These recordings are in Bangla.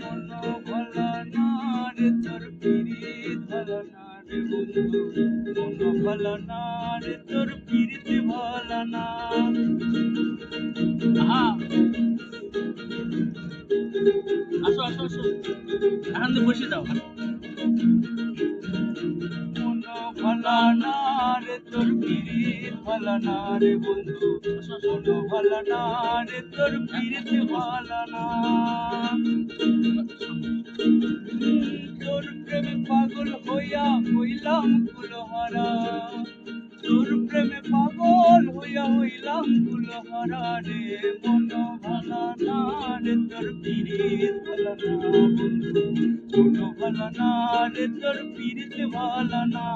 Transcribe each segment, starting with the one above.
মন ভোলা না রে তোর পিরিত ভালো না রে বন্ধু। ভোলা না রে তোর পিরিত ভালো না আহা! আসো আসো আসো। এখানে বসে যাও। মন ভোলা না রে তোর পিরিত ভালো না রে বন্ধু। মন ভোলা না রে তোর পিরিত ভালো না তোর প্রেমে পাগল হইয়া হইলাম কুলহারা। তোর প্রেমে পাগল হইয়া হইলাম কুলহারা রে মন রে পিরিত ভালা না বন্ধু ভালা না রে তোর পিরিত ভালা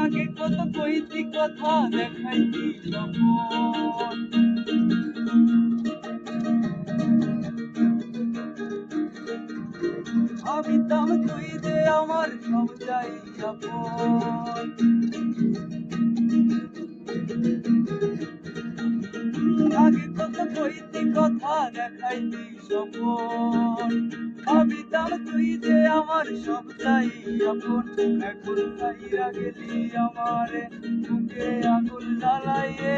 আগে কত কইতি কথা দেখাইতি সপন ভাবিতাম তুই যে আমার সব চাই আপন। আগে কত কইতি কথা দেখাইতি সপন ভাবিতাম তুই যে আমার সব চাই আপন। এখন চাইরা গেলি আমারে, মুখে আগুন জ্বালাইয়ে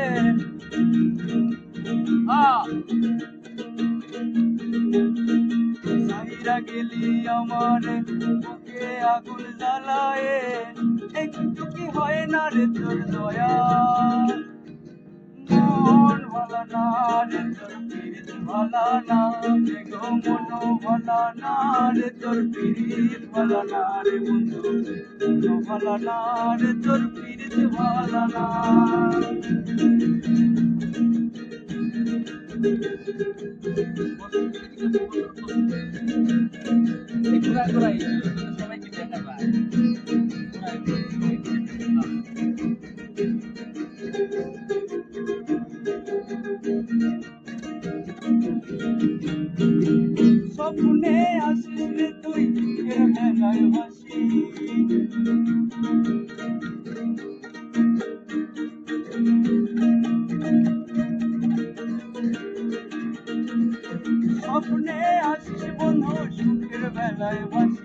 চাইরা গেলি আমার বুকে আগুন জ্বালায়ে। একটু কি হয় না রে তোর দয়া মন ভালা না রে তোর পিরিত ভালা না রে গো মন ভালা না রে তোর পিরিত ভালা না রে বন্ধু। ভালা না রে তোর পিরিত ভালা না। একটু রাগ করাই সবাইকে দেখাবা স্বপ্নে আসলে তুই মেলায় হাসি স্বপ্নে আসছে বন্ধু সুখের বেলায় হাসি